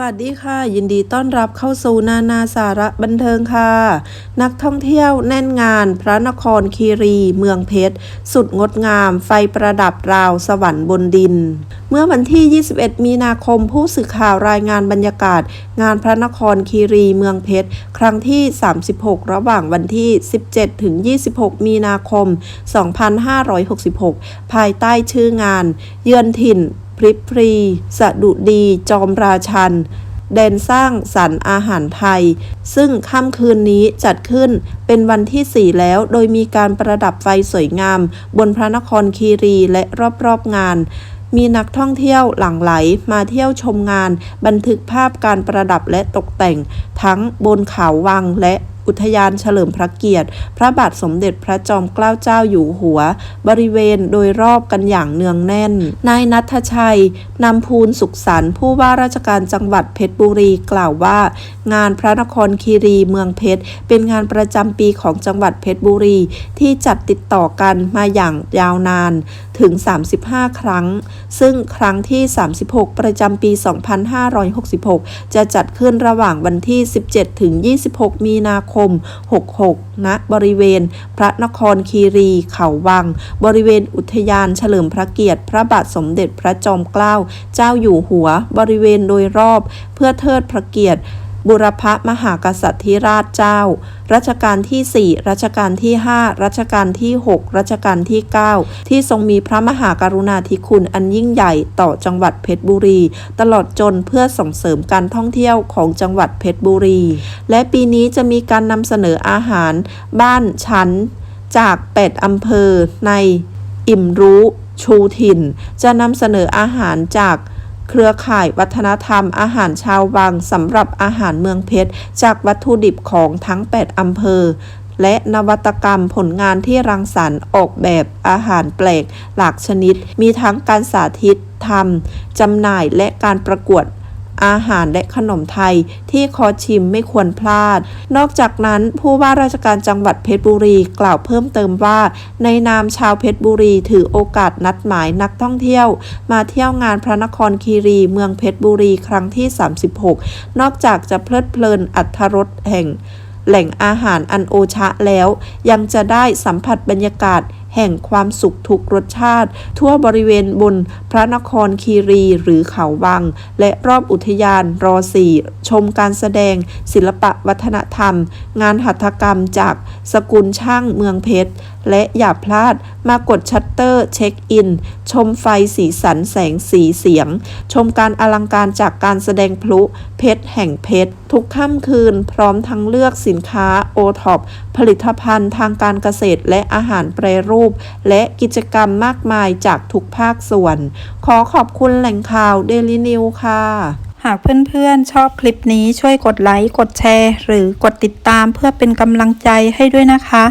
วัสดีค่ะ ยินดีต้อนรับเข้าสู่นานาสาระบันเทิงค่ะ นักท่องเที่ยวแน่นงาน พระนครคีรี เมืองเพชร สุดงดงาม ไฟประดับราวสวรรค์บนดิน เมื่อวันที่ 21 มีนาคมผู้สื่อข่าวรายงานบรรยากาศ งานพระนครคีรี เมืองเพชร ครั้งที่ 36 ระหว่างวันที่ 17 ถึง 26 มีนาคม 2566 ภายใต้ชื่องาน เยือนถิ่น พริบพรีสะดุดีจอมราชัน แดนสร้างสรรค์อาหารไทย ซึ่งค่ำคืนนี้จัดขึ้นเป็นวันที่ 4 แล้วโดยมีการประดับไฟสวยงาม บนพระนครคีรีและรอบๆงานมีนักท่องเที่ยวหลั่งไหลมาเที่ยวชมงาน บันทึกภาพการประดับและตกแต่ง ทั้งบนเขาวังและ อุทยานเฉลิมพระเกียรติ พระบาทสมเด็จพระจอมเกล้าเจ้าอยู่หัว บริเวณโดยรอบกันอย่างเนืองแน่น นายนัทชัยนำพูนสุขสันต์ผู้ว่าราชการจังหวัดเพชรบุรีกล่าวว่า งานพระนครคีรีเมืองเพชร เป็นงานประจำปีของจังหวัดเพชรบุรี ที่จัดติดต่อกันมาอย่างยาวนานถึง 35 ครั้ง ซึ่งครั้งที่ 36 ประจำปี 2566 จะจัดขึ้นระหว่างวันที่ 17 ถึง 26 มีนาคม66 ณ บริเวณ พระนครคีรี เขาวัง บริเวณอุทยานเฉลิมพระเกียรติ พระบาทสมเด็จพระจอมเกล้า เจ้าอยู่หัว บริเวณโดยรอบ เพื่อเทิดพระเกียรติ บุรพมหากษัตริย์ธิราชเจ้า รัชกาลที่ 4 รัชกาลที่ 5 รัชกาลที่ 6 รัชกาลที่ 9 ที่ทรงมีพระมหากรุณาธิคุณอันยิ่งใหญ่ต่อจังหวัดเพชรบุรี ตลอดจนเพื่อส่งเสริมการท่องเที่ยวของจังหวัดเพชรบุรี และปีนี้จะมีการนำเสนออาหาร บ้านชั้น จาก8อำเภอในอิ่มรู้ชูถิ่น จะนำเสนออาหารจาก เครือข่ายวัฒนธรรมอาหารชาววังสำหรับอาหารเมืองเพชร จากวัตถุดิบของทั้ง 8 อำเภอ และนวัตกรรมผลงานที่รังสรรค์ออกแบบอาหารแปลกหลากชนิด มีทั้งการสาธิตทำจำหน่ายและการประกวด อาหารและขนมไทยที่คอชิมไม่ควรพลาด นอกจากนั้นผู้ว่าราชการจังหวัดเพชรบุรีกล่าวเพิ่มเติมว่า ในนามชาวเพชรบุรีถือโอกาสนัดหมายนักท่องเที่ยว มาเที่ยวงานพระนครคีรีเมืองเพชรบุรีครั้งที่ 36 นอกจากจะเพลิดเพลินอัธรสแห่งแหล่งอาหารอันโอชะแล้ว ยังจะได้สัมผัสบรรยากาศ แห่งความสุขทุกรสชาติ ทั่วบริเวณบนพระนครคีรีหรือเขาวัง และรอบอุทยานรอสี่ชมการแสดง ศิลปะวัฒนธรรม งานหัตถกรรมจากสกุลช่างเมืองเพชร และอย่าพลาดมากดชัตเตอร์เช็คอิน ชมไฟสีสันแสงสีเสียง ชมการอลังการจากการแสดงพลุเพชรแห่งเพชร ทุกค่ำคืนพร้อมทั้งเลือกสินค้าโอท็อปผลิตภัณฑ์ทางการเกษตรและอาหารแปรรูป และกิจกรรมมากมายจากทุกภาคส่วน ขอขอบคุณแหล่งข่าวเดลินิวค่ะหากเพื่อนๆ ชอบคลิปนี้ช่วยกดไลค์ กดแชร์ หรือกดติดตามเพื่อเป็นกำลังใจให้ด้วยนะคะ